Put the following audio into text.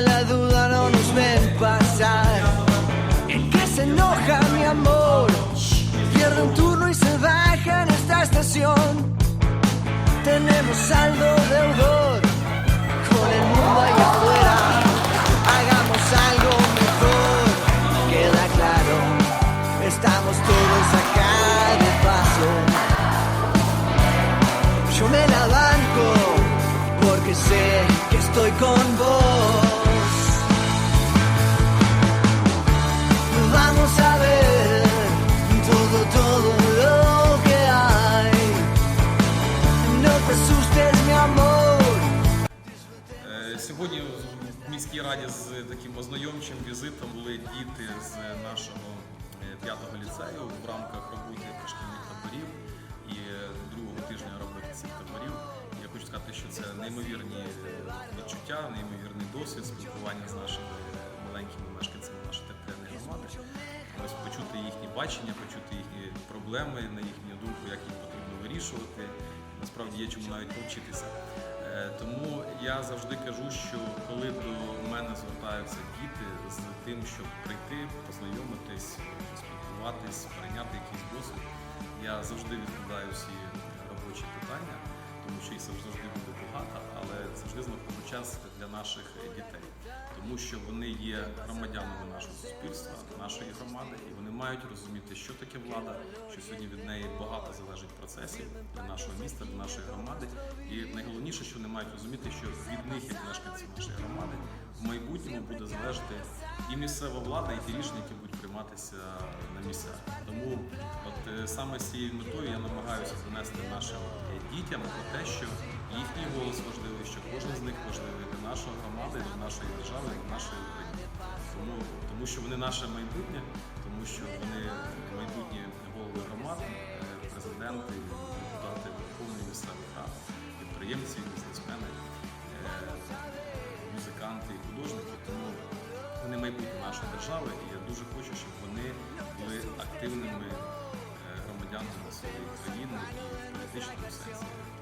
la duda no nos ven pasar. El que se enoja, mi amor, pierde un turno y se baja en esta estación. Tenemos saldo deudor. Сьогодні в міській раді з таким ознайомчим візитом були діти з нашого е, п'ятого ліцею в рамках роботи пришкільних таборів і другого тижня роботи цих таборів. Я хочу сказати, що це неймовірні е, відчуття, неймовірний досвід спілкування з нашими маленькими мешканцями нашої територіальної громади. Ось почути їхні бачення, почути їхні проблеми, на їхню думку, як їх потрібно вирішувати. Насправді є чому навіть повчитися. Е, Тому я завжди кажу, що коли до мене звертаються діти з тим, щоб прийти, познайомитись, поспілкуватись, прийняти якийсь досвід, я завжди відкладаю всі тому що їх завжди буде багато, але завжди знаходжу час для наших дітей, тому що вони є громадянами нашого суспільства, нашої громади, і вони мають розуміти, що таке влада, що сьогодні від неї багато залежить процесів для нашого міста, для нашої громади. І найголовніше, що вони мають розуміти, що від них, як мешканців нашої громади, майбутньому буде залежати і місцева влада, і ті рішення, які будуть прийматися на місцях. Тому от е, саме з цією метою я намагаюся донести нашим дітям про те, що їхній голос важливий, що кожен з них важливий для нашої громади, для нашої держави, для нашої України. Тому, тому що вони наше майбутнє, тому що вони майбутні голови громад, е, президенти, депутати Верховної місцевих рад, підприємці, бізнесмени, е, музиканти і художники. Тому вони майбутнє нашої держави, і я дуже хочу, щоб вони були активними е, громадянами своєї країни і в політичному.